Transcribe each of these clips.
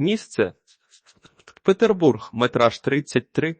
Місце Петербург, метраж 33,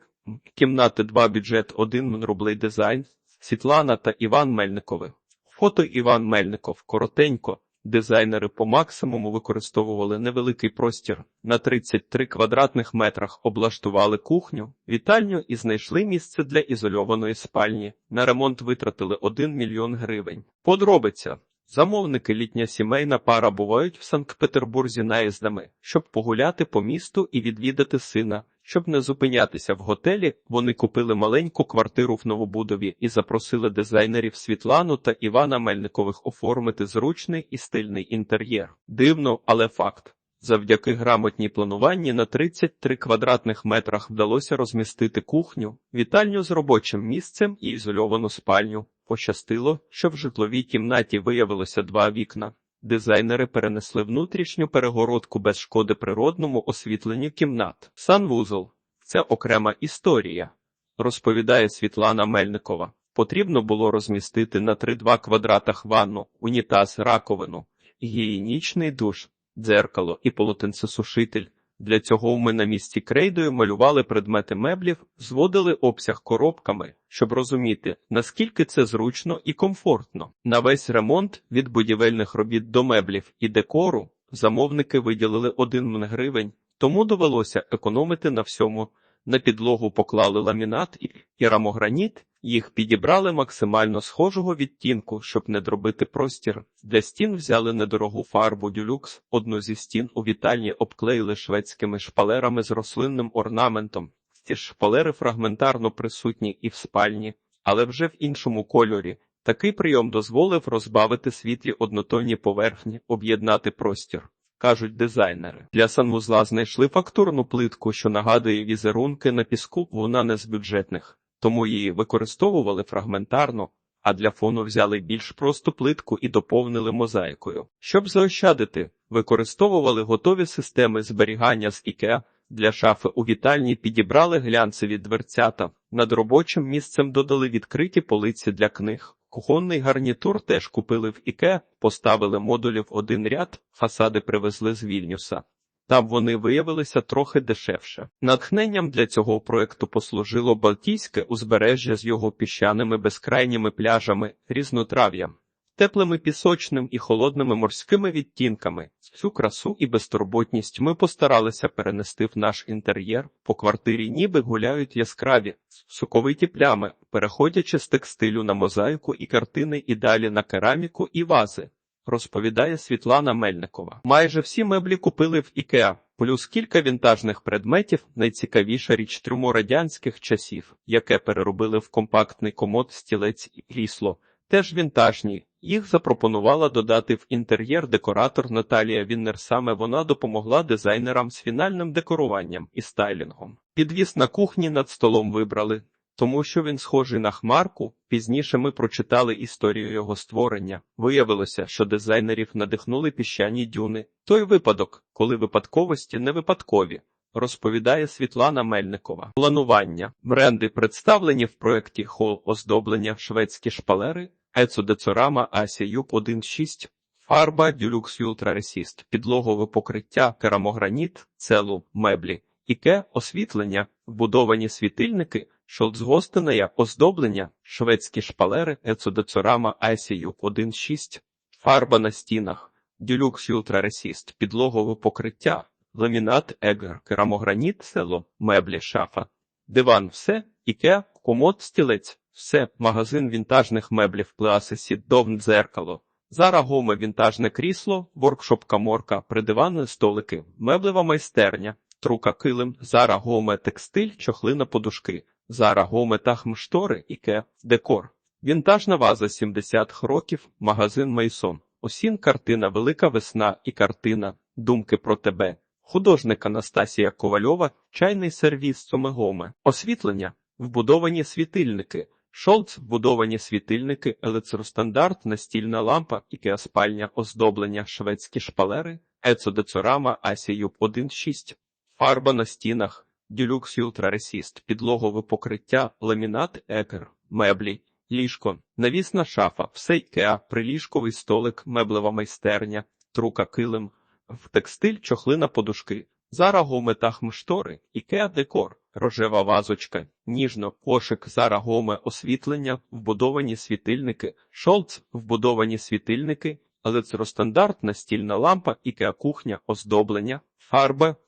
кімнати 2, бюджет 1 рублей дизайн, Світлана та Іван Мельникови. Фото Іван Мельников, коротенько. Дизайнери по максимуму використовували невеликий простір. На 33 квадратних метрах облаштували кухню, вітальню і знайшли місце для ізольованої спальні. На ремонт витратили 1 мільйон гривень. Подробиця. Замовники літня сімейна пара бувають в Санкт-Петербурзі наїздами, щоб погуляти по місту і відвідати сина. Щоб не зупинятися в готелі, вони купили маленьку квартиру в Новобудові і запросили дизайнерів Світлану та Івана Мельникових оформити зручний і стильний інтер'єр. Дивно, але факт. Завдяки грамотній плануванні на 33 квадратних метрах вдалося розмістити кухню, вітальню з робочим місцем і ізольовану спальню. Пощастило, що в житловій кімнаті виявилося два вікна. Дизайнери перенесли внутрішню перегородку без шкоди природному освітленню кімнат. Санвузол це окрема історія, розповідає Світлана Мельникова. Потрібно було розмістити на 3-2 квадратах ванну, унітаз, раковину, гігієнічний душ, дзеркало і полотенцесушитель. Для цього ми на місці крейдою малювали предмети меблів, зводили обсяг коробками, щоб розуміти, наскільки це зручно і комфортно. На весь ремонт від будівельних робіт до меблів і декору замовники виділили 1 мн гривень, тому довелося економити на всьому. На підлогу поклали ламінат і керамограніт, їх підібрали максимально схожого відтінку, щоб не дробити простір. Для стін взяли недорогу фарбу дюлюкс, одну зі стін у вітальні обклеїли шведськими шпалерами з рослинним орнаментом. Ці шпалери фрагментарно присутні і в спальні, але вже в іншому кольорі. Такий прийом дозволив розбавити світлі однотонні поверхні, об'єднати простір. Кажуть дизайнери. Для санвузла знайшли фактурну плитку, що нагадує візерунки на піску, вона не з бюджетних, тому її використовували фрагментарно, а для фону взяли більш просту плитку і доповнили мозаїкою. Щоб заощадити, використовували готові системи зберігання з IKEA. Для шафи у вітальні підібрали глянцеві дверцята. Над робочим місцем додали відкриті полиці для книг. Кухонний гарнітур теж купили в Іке, поставили модулів один ряд, фасади привезли з Вільнюса. Там вони виявилися трохи дешевше. Натхненням для цього проекту послужило Балтійське узбережжя з його піщаними безкрайніми пляжами, різнотрав'ям, теплими пісочним і холодними морськими відтінками. Цю красу і безтурботність ми постаралися перенести в наш інтер'єр. По квартирі ніби гуляють яскраві, соковиті плями, переходячи з текстилю на мозаїку і картини і далі на кераміку і вази. Розповідає Світлана Мельникова. Майже всі меблі купили в Ікеа, плюс кілька вінтажних предметів, найцікавіша річ трюмо радянських часів, яке переробили в компактний комод, стілець і крісло. Теж вінтажні. Їх запропонувала додати в інтер'єр декоратор Наталія Віннер. Саме вона допомогла дизайнерам з фінальним декоруванням і стайлінгом. Підвіс на кухні над столом вибрали, тому що він схожий на хмарку. Пізніше ми прочитали історію його створення. Виявилося, що дизайнерів надихнули піщані дюни. Той випадок, коли випадковості не випадкові. Розповідає Світлана Мельникова. Планування бренди представлені в проєкті хол оздоблення шведські шпалери, Ецо Децорама Асі Юб 1.6, фарба Дюлюкс Ultra Resist, підлогове покриття, керамограніт, целу, меблі, іке, освітлення, вбудовані світильники, шолцгостене оздоблення, шведські шпалери, Ецо Децорама Асі Юб 1.6, фарба на стінах, Дюлюкс Ultra Resist, підлогове покриття, ламінат, егер, керамограніт, село, меблі, шафа, диван, все, іке, комод, стілець. Все, магазин вінтажних меблів Плеасесі, Довн дзеркало. Зара Гоме вінтажне крісло, воркшоп каморка, придивани столики, меблева майстерня, трука килим, Зара Гоме текстиль, чохлина подушки, Зара Гоме тахм штори, іке, декор. Вінтажна ваза 70 років, магазин Мейсон. Осін картина Велика весна і картина Думки про тебе. Художник Анастасія Ковальова, чайний сервіс Сомегоме. Освітлення, вбудовані світильники. Шолц, вбудовані світильники, електростандарт, настільна лампа, ікеа-спальня, оздоблення, шведські шпалери, ецодецорама, Асіюб 1.6, фарба на стінах, Ultra Resist, підлогове покриття, ламінат, екер, меблі, ліжко, навісна шафа, все ікеа, приліжковий столик, меблева майстерня, трука килим, в текстиль, чохлина подушки, Зара Гоме та хмштори, Ікеа декор, рожева вазочка, ніжно, кошик Зара Гоме освітлення, вбудовані світильники, Шолц, вбудовані світильники, електростандарт, настільна лампа, Ікеа кухня, оздоблення,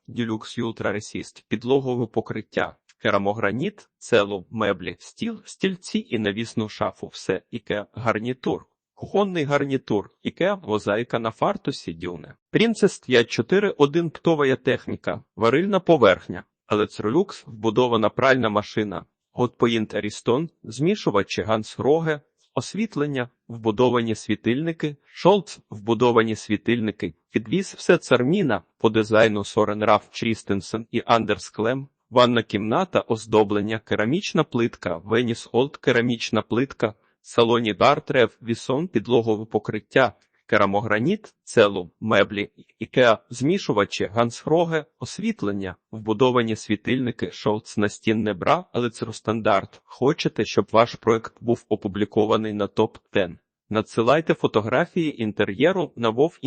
Deluxe Ultra Resist, підлогове покриття, керамограніт, целу, меблі, стіл, стільці і навісну шафу, все, Ікеа гарнітур. Кухонний гарнітур, Ікеа, мозаїка на фартусі дюне. Принцес 541 птовая техніка, варильна поверхня, Electrolux, вбудована пральна машина, Hotpoint Ariston, змішувачі Ганс Роге, освітлення, вбудовані світильники, Шолц, вбудовані світильники, підвіз все царміна по дизайну Сорен Раф Чрістенсен і Андерс Клем, ванна кімната, оздоблення, керамічна плитка, Веніс Олд, керамічна плитка, салоні Дартрев, Вісон, підлогове покриття, керамограніт, целу, меблі, ікеа, змішувачі, гансфроги, освітлення, вбудовані світильники, шолц настінне бра, але стандарт. Хочете, щоб ваш проект був опублікований на топ 10 Надсилайте фотографії інтер'єру на Вов